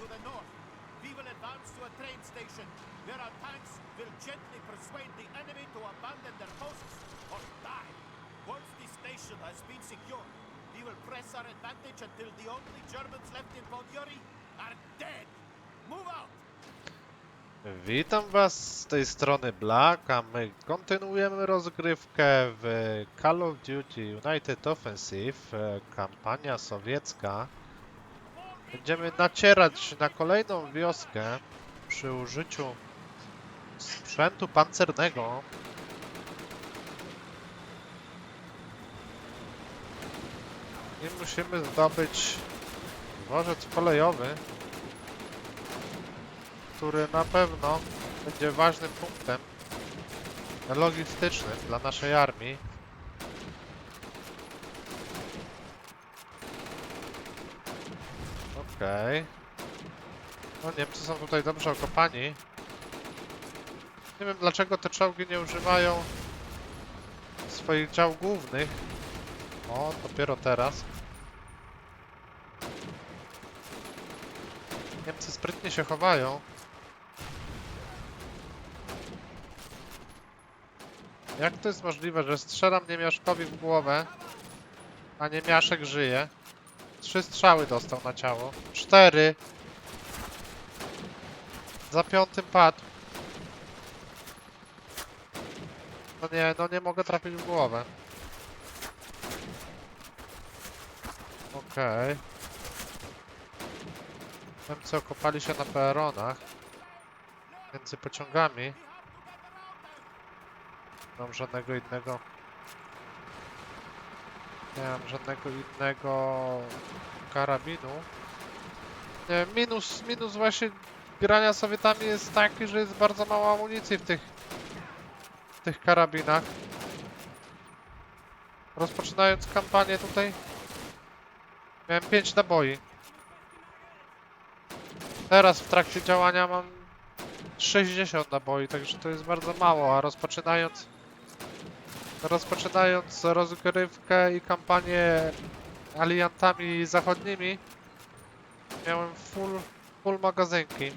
to the north. We will advance to a train station where our tanks will gently persuade the enemy to abandon their posts or die. Once the station has been secured, we will press our advantage until the only Germans left in Poniori are dead. Move out! Witam Was z tej strony Black, a my kontynuujemy rozgrywkę w Call of Duty United Offensive, e, kampania sowiecka. Będziemy nacierać na kolejną wioskę przy użyciu sprzętu pancernego. I musimy zdobyć dworzec kolejowy który na pewno będzie ważnym punktem logistycznym dla naszej armii. Okej. No Niemcy są tutaj dobrze okopani. Nie wiem dlaczego te czołgi nie używają swoich dział głównych. O, dopiero teraz. Niemcy sprytnie się chowają. Jak to jest możliwe, że strzelam niemiaszkowi w głowę, a niemiaszek żyje? Trzy strzały dostał na ciało. Cztery. Za piątym padł. No nie, no nie mogę trafić w głowę. Okej. Niemcy okopali się na peronach. Między pociągami. Nie mam żadnego innego. Nie mam żadnego innego karabinu. Nie, minus, minus właśnie grania Sowietami jest taki, że jest bardzo mało amunicji w tych, w tych karabinach. Rozpoczynając kampanię tutaj miałem 5 naboi. Teraz w trakcie działania mam 60 naboi, także to jest bardzo mało, a rozpoczynając rozpoczynając rozgrywkę i kampanię aliantami zachodnimi miałem full, full magazynki.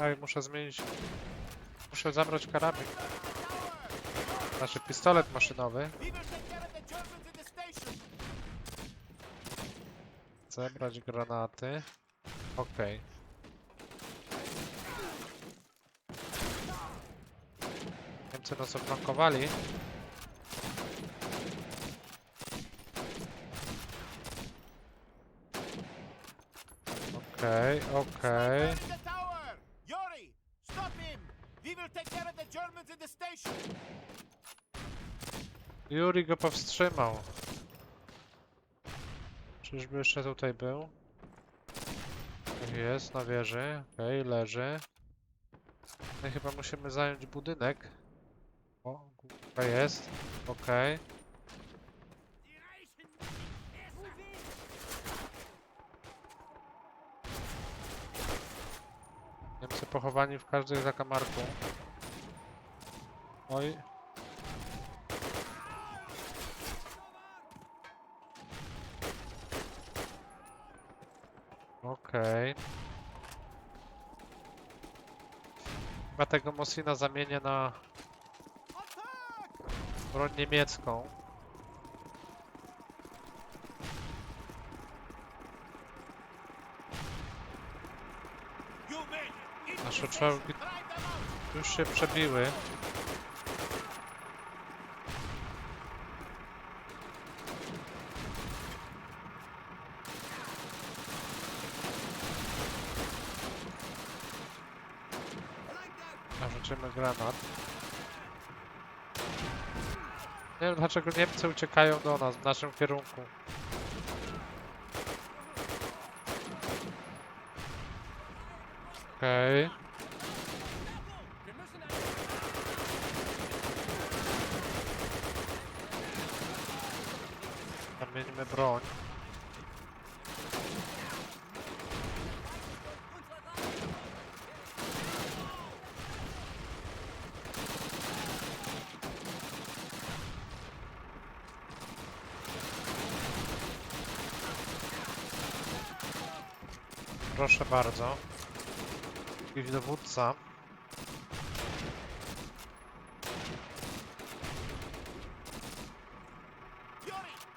Ej, muszę zmienić. Muszę zabrać karabin. Znaczy pistolet maszynowy. Zebrać granaty. Okej. Niemcy nas oflankowali. Okej, okej. The tower! Yuri, stop him! We will take care of the Germans in the station. Yuri go powstrzymał. Czyżby jeszcze tutaj był? Jest, na wieży. Okej, leży. No i chyba musimy zająć budynek. O, główka jest. Okej. Niemcy pochowani w każdej zakamarku. Oj. Okej. Tego Mosina zamienię na broń niemiecką. Nasze czołgi już się przebiły. Granat. Nie wiem dlaczego Niemcy uciekają do nas w naszym kierunku. Okej. Zamieńmy broń. Proszę bardzo. Jakiś dowódca.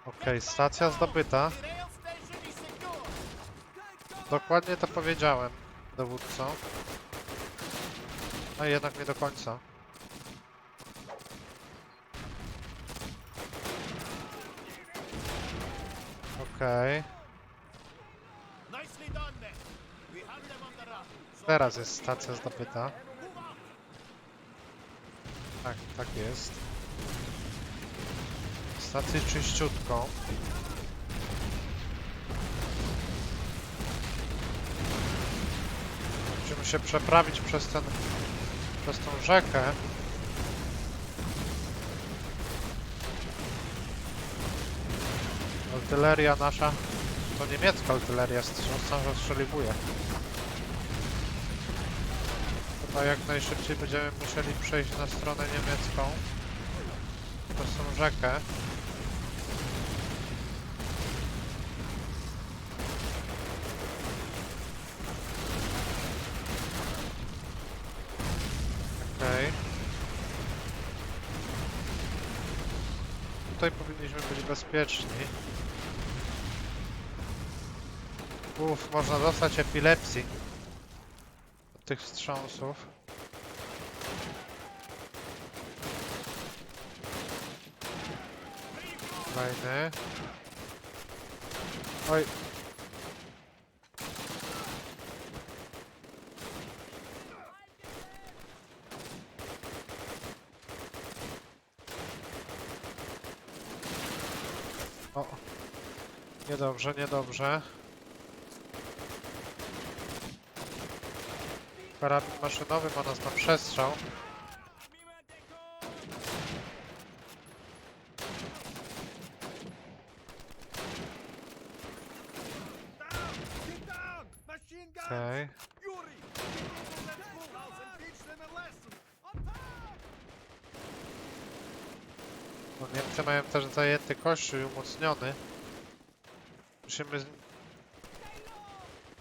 Okej, stacja zdobyta. Dokładnie to powiedziałem, dowódco. A jednak nie do końca. Okej, Nicely teraz jest stacja zdobyta. Tak, tak jest. Stację czyściutką. Musimy się przeprawić przez ten, przez tą rzekę. Artyleria nasza, to niemiecka artyleria, sam rozstrzeliwuje. Chyba jak najszybciej będziemy musieli przejść na stronę niemiecką. Przez tą rzekę. Okej. Tutaj powinniśmy być bezpieczni. Uff, można dostać epilepsji tych wstrząsów. Fajny. Oj. O. Niedobrze, niedobrze. Karabin maszynowy ma nas na przestrzał. Okej. No Niemcy mają też zajęty kościół i umocniony. Musimy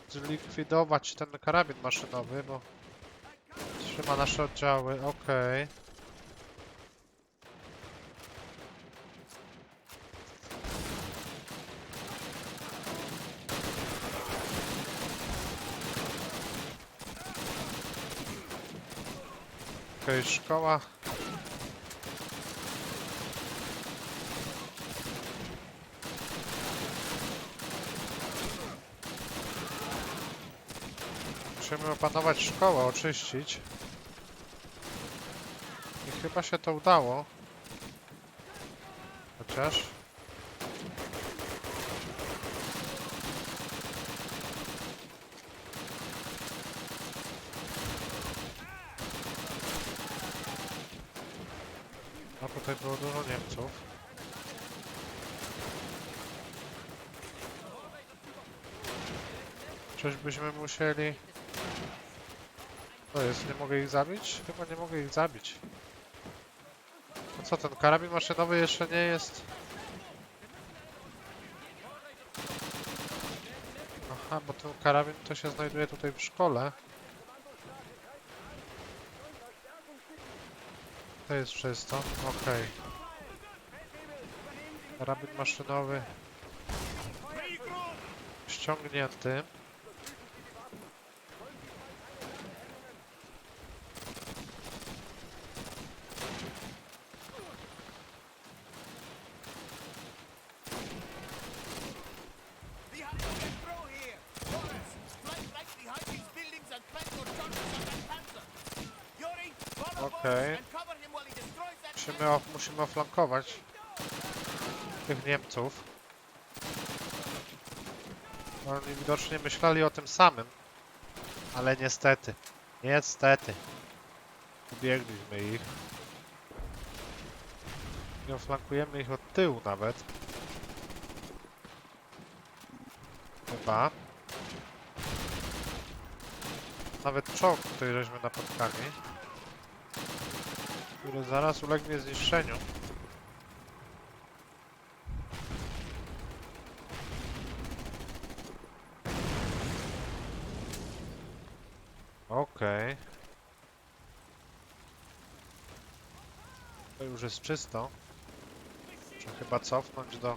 zlikwidować ten karabin maszynowy, bo trzyma nasze oddziały. Okej. Okej, szkoła. Musimy opanować szkołę, oczyścić. I chyba się to udało. Chociaż. A tutaj było dużo Niemców. Czyżbyśmy musieli... To jest, nie mogę ich zabić? Chyba nie mogę ich zabić. No co, ten karabin maszynowy jeszcze nie jest... Aha, bo ten karabin to się znajduje tutaj w szkole. To jest czysto, okej. Karabin maszynowy ściągnięty. Musimy, oflankować tych Niemców. Oni widocznie myśleli o tym samym. Ale niestety, niestety, ubiegliśmy ich. I oflankujemy ich od tyłu nawet. Chyba. Nawet czołg, który żeśmy napotkali które zaraz ulegnie zniszczeniu. Okej. Okay. To już jest czysto. Muszę chyba cofnąć do...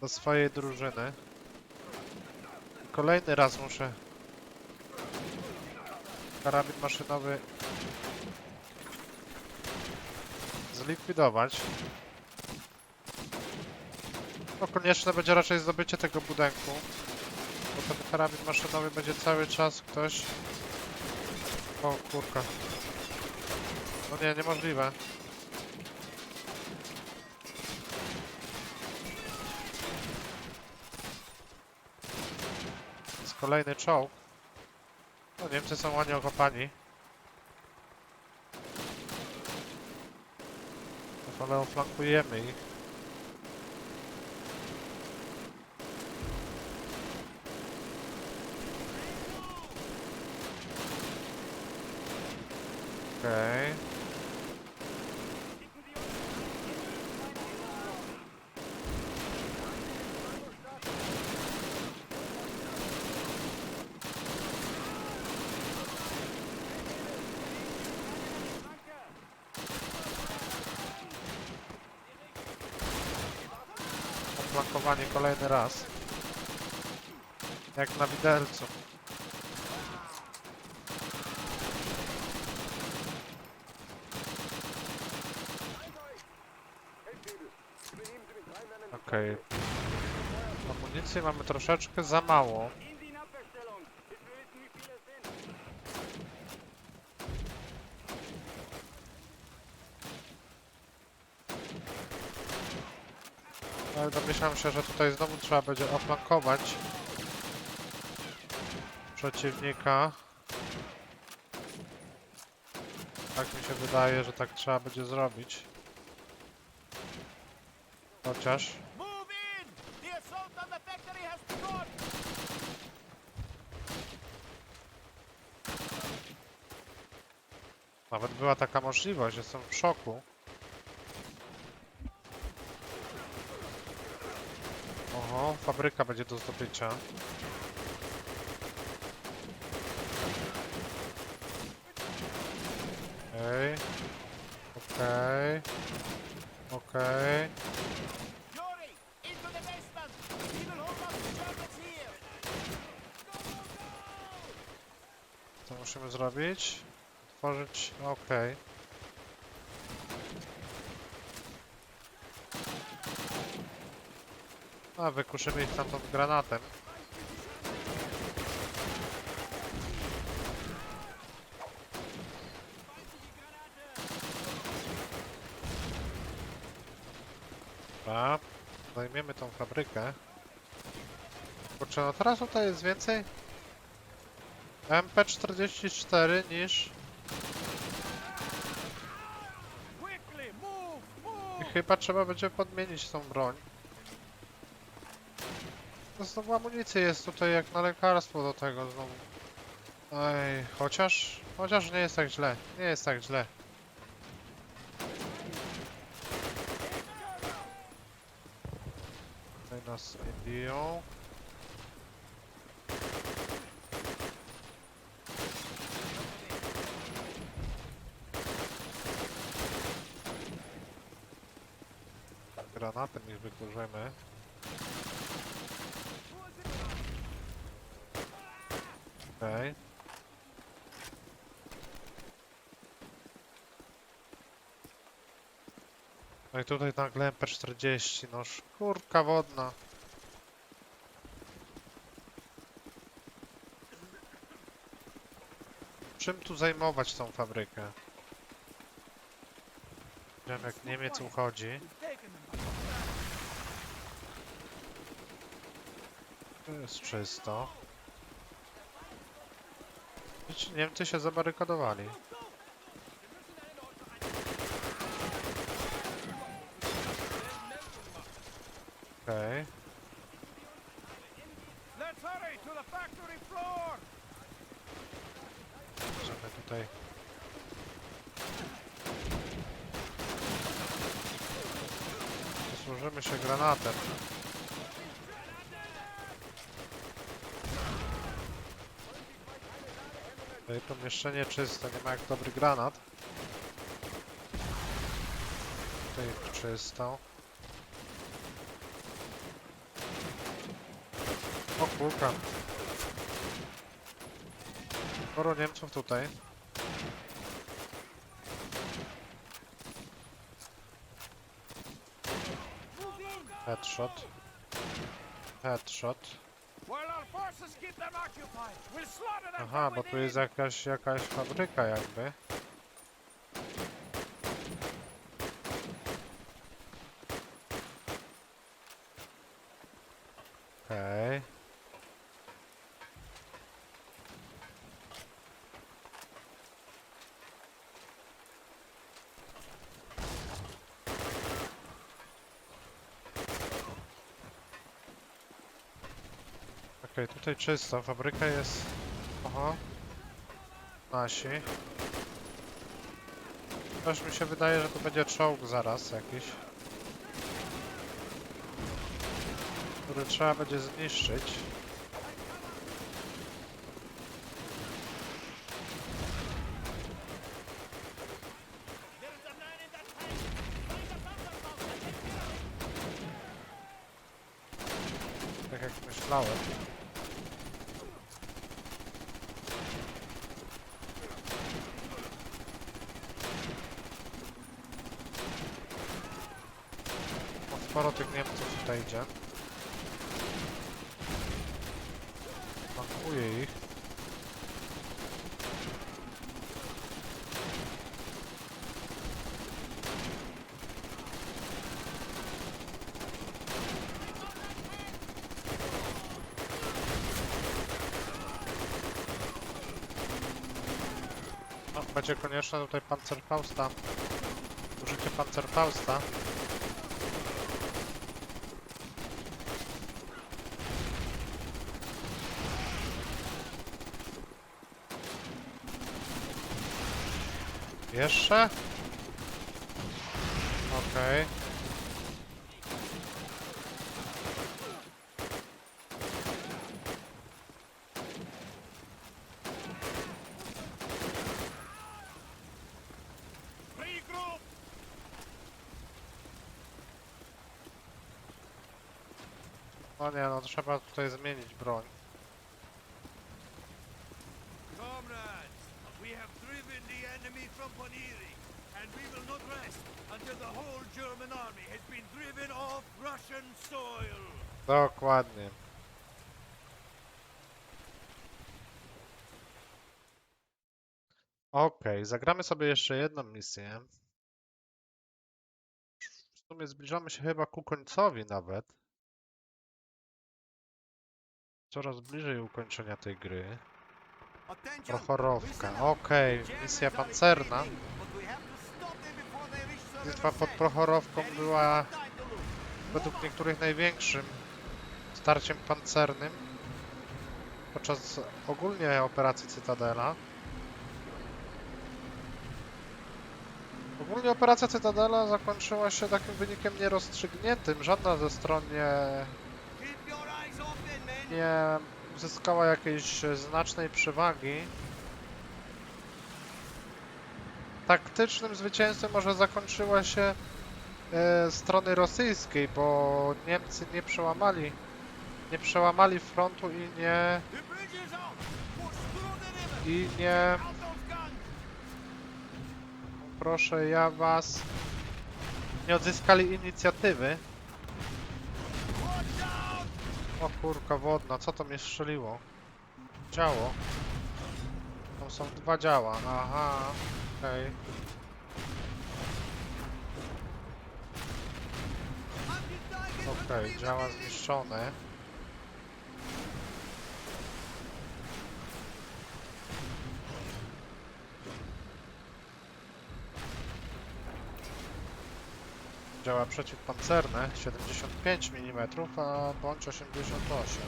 do swojej drużyny. Kolejny raz muszę karabin maszynowy zlikwidować. No konieczne będzie raczej zdobycie tego budynku. Bo ten karabin maszynowy będzie cały czas ktoś... O kurka. No nie, niemożliwe. Jest kolejny czołg. No Niemcy są ładnie okopani. Ale oflankujemy ich. Okej. Oflankowanie kolejny raz. Widelcu. Okej. Amunicji mamy troszeczkę za mało. Sind. Ale domyślam się, że tutaj znowu trzeba będzie oflankować przeciwnika. Tak mi się wydaje, że tak trzeba będzie zrobić. Chociaż nawet była taka możliwość, jestem w szoku. Oho, fabryka będzie do zdobycia. Okej. Okej. Okej. Yuri, into the basement! We will hold off the Germans here! Co musimy zrobić? Otworzyć. Okej. A, wykuszymy ich stamtąd granatem. Dobra, zajmiemy tą fabrykę. Kurczę, no teraz tutaj jest więcej MP44 niż... I chyba trzeba będzie podmienić tą broń. To znowu amunicji jest tutaj jak na lekarstwo do tego znowu. Ej, chociaż... Chociaż nie jest tak źle. Nie jest tak źle. Tutaj nas nie biją. Wykurzymy. Okej. No i tutaj nagle MP40, no szkórka wodna. Czym tu zajmować tą fabrykę? Wiem jak Niemiec uchodzi. To jest czysto. Niemcy się zabarykadowali. Okej. Let's hurry to the factory floor! Możemy tutaj... Posłużymy się granatem. Tutaj pomieszczenie czyste, nie ma jak dobry granat. Tutaj czysto. O kurka. Sporo Niemców tutaj. Headshot. Headshot. Aha, bo tu jest jakaś, jakaś fabryka jakby. Okej. Okej, tutaj czysto, fabryka jest... Oho. Nasi. Też mi się wydaje, że to będzie czołg zaraz jakiś. Który trzeba będzie zniszczyć. There's a man in that tank. Find the Panzerfaust and take care of him. Tak jak myślałem. O, sporo tych Niemców tutaj idzie. Mankuje ich. Będzie konieczne tutaj Panzerfausta. Użycie Panzerfausta. Jeszcze? Okej. Regroup. No nie, no trzeba tutaj zmienić broń. Comrades, we have driven the enemy from Poniri, and we will not rest until the whole German army has been driven off Russian soil. Dokładnie. Okej, zagramy sobie jeszcze jedną misję. W sumie zbliżamy się chyba ku końcowi nawet. Coraz bliżej ukończenia tej gry. Prochorowka. Okej, misja pancerna. Bitwa pod Prochorowką była według niektórych największym starciem pancernym podczas ogólnie operacji Cytadela. Ogólnie operacja Cytadela zakończyła się takim wynikiem nierozstrzygniętym. Żadna ze stron nie, nie uzyskała jakiejś znacznej przewagi. Taktycznym zwycięstwem może zakończyła się e, strony rosyjskiej, bo Niemcy nie przełamali nie przełamali frontu i nie i nie proszę ja was nie odzyskali inicjatywy. O kurka wodna, co to mnie strzeliło? Działo. Tam są dwa działa. Aha, okej. Okej, działa zniszczone. Działa przeciwpancerne 75 mm, a bądź 88.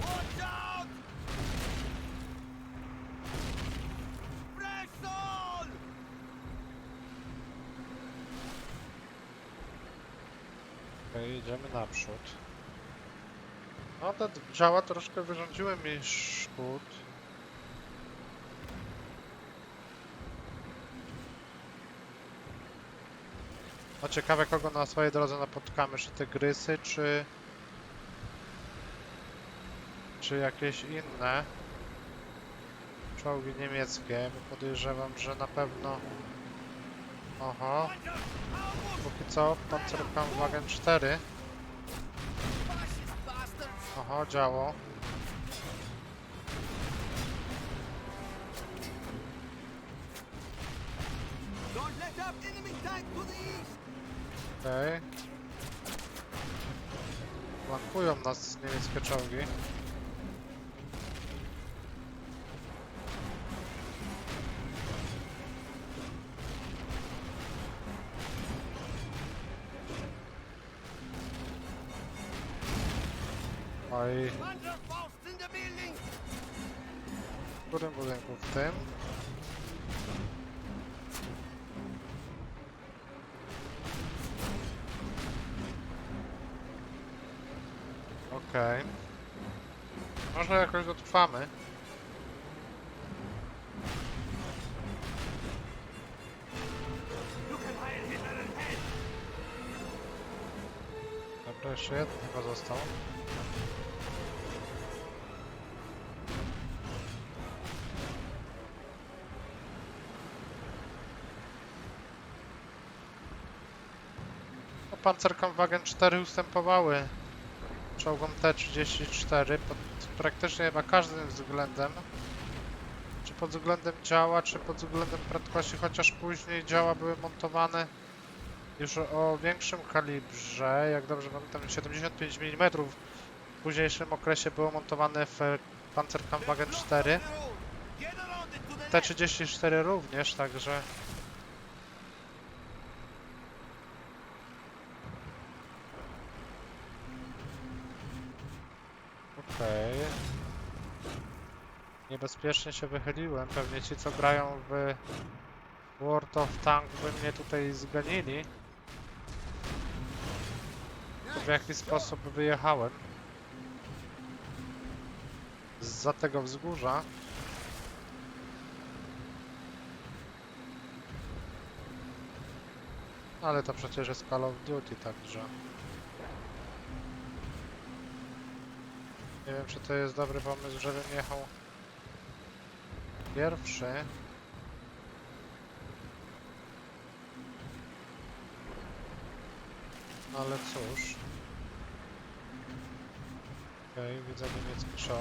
Watch out. Press on. Okej, idziemy naprzód. No d- działa troszkę wyrządziły mi szkód. No ciekawe kogo na swojej drodze napotkamy, czy te grysy, czy... Czy jakieś inne czołgi niemieckie, bo podejrzewam, że na pewno... Oho, póki co Panzerkampfwagen 4. Oho, działo. Okej. Flankują nas niemieckie czołgi. Oj, w którym budynku? W tym? Dotrwamy. Dobra, jeszcze jeden chyba został. No, Panzerkampfwagen 4 ustępowały czołgom T-34 pod praktycznie chyba każdym względem. Czy pod względem działa, czy pod względem prędkości, chociaż później działa były montowane już o większym kalibrze, jak dobrze pamiętam 75 mm w późniejszym okresie było montowane w Panzerkampfwagen 4. Get around it to the left. T-34 również, także... Okej. Niebezpiecznie się wychyliłem. Pewnie ci, co grają w World of Tank by mnie tutaj zganili. To w jaki sposób wyjechałem. Zza tego wzgórza. Ale to przecież jest Call of Duty, także... Nie wiem, czy to jest dobry pomysł, żebym jechał pierwszy. Ale cóż. Okej, widzę niemiecki will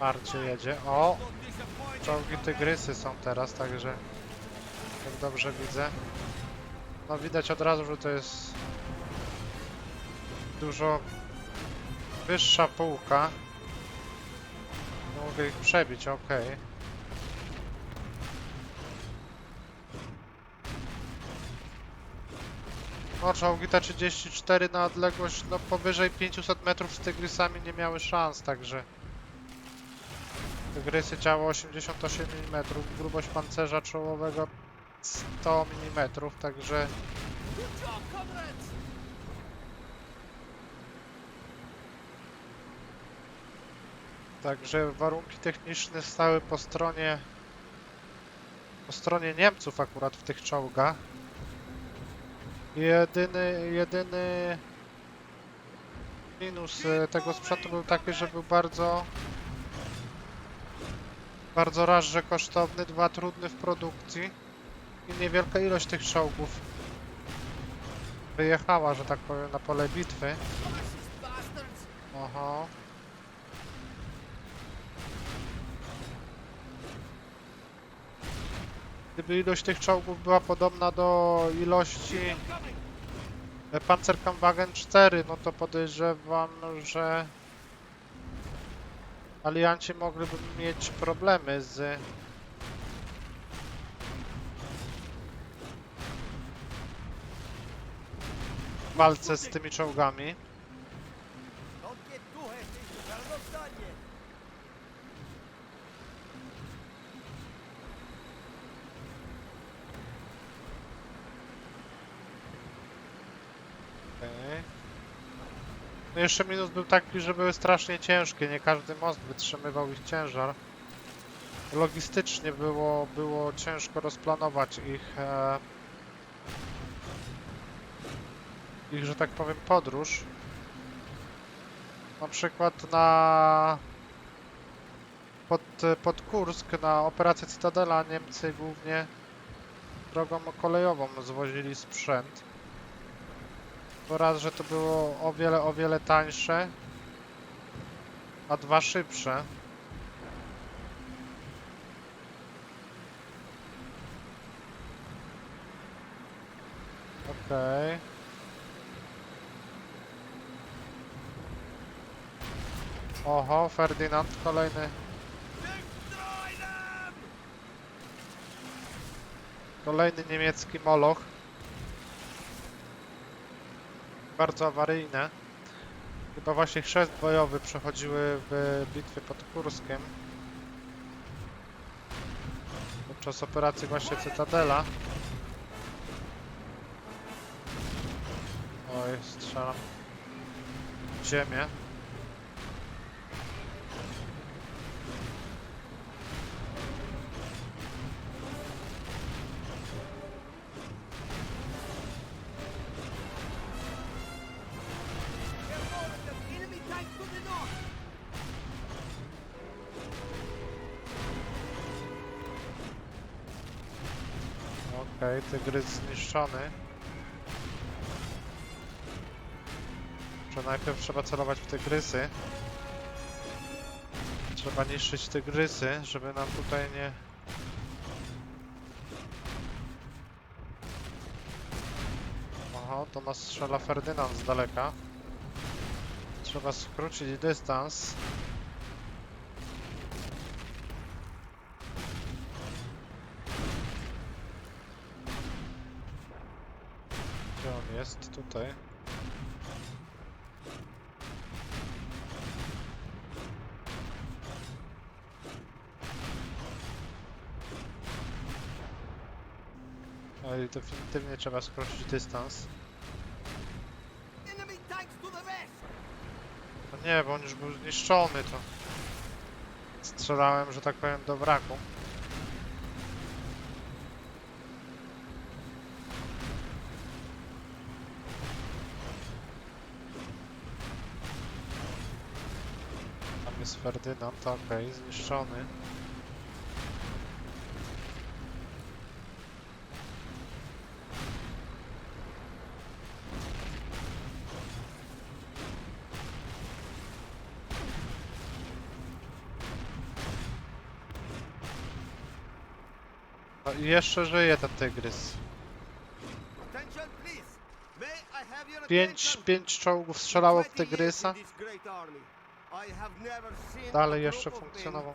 Marcie jedzie. O! Czołgi tygrysy są teraz, także jak dobrze widzę. No widać od razu, że to jest dużo wyższa półka. Mogę ich przebić, ok. No czołgi T-34 na odległość no powyżej 500 metrów z tygrysami nie miały szans, także Tygrysy ciało 88 mm, grubość pancerza czołowego 100 mm, także także warunki techniczne stały po stronie po stronie Niemców akurat w tych czołgach. Jedyny, jedyny minus e, tego sprzętu był taki, że był bardzo bardzo raz, że kosztowny, dwa trudny w produkcji niewielka ilość tych czołgów wyjechała, że tak powiem, na pole bitwy. Oho. Gdyby ilość tych czołgów była podobna do ilości Panzerkampfwagen 4, no to podejrzewam, że alianci mogliby mieć problemy z walce z tymi czołgami. No jeszcze minus był taki, że były strasznie ciężkie, nie każdy most wytrzymywał ich ciężar. Logistycznie było, było ciężko rozplanować ich e ich, że tak powiem, podróż. Na przykład na pod, pod Kursk, na operację Cytadela Niemcy głównie drogą kolejową zwozili sprzęt. Po raz, że to było o wiele, o wiele tańsze, a dwa szybsze. Okej. Oho, Ferdynand, kolejny, kolejny niemiecki moloch. Bardzo awaryjne. Chyba właśnie chrzest bojowy przechodziły w bitwie pod Kurskiem. Podczas operacji właśnie Cytadela. Oj, strzelam ziemię. Tygrys zniszczony. Że najpierw trzeba celować w tygrysy. Trzeba niszczyć tygrysy, żeby nam tutaj nie... Oho, to nas strzela Ferdynand z daleka. Trzeba skrócić dystans. Gdzie on jest? Tutaj. Oj, definitywnie trzeba skrócić dystans. No nie, bo on już był zniszczony, to... Strzelałem, że tak powiem, do wraku. Ferdynand, okej, zniszczony. No i jeszcze żyje ten tygrys. Attention, please. May I have your Pięć, attention? pięć czołgów strzelało w 20 years tygrysa. Dalej jeszcze funkcjonował.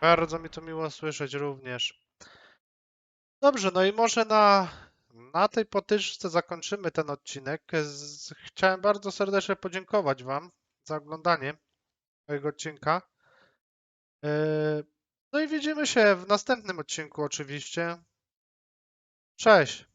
Bardzo mi to miło słyszeć również. Dobrze, no i może na, na tej potyczce zakończymy ten odcinek. Z, chciałem bardzo serdecznie podziękować Wam za oglądanie mojego odcinka. Yy, No i widzimy się w następnym odcinku oczywiście. Cześć!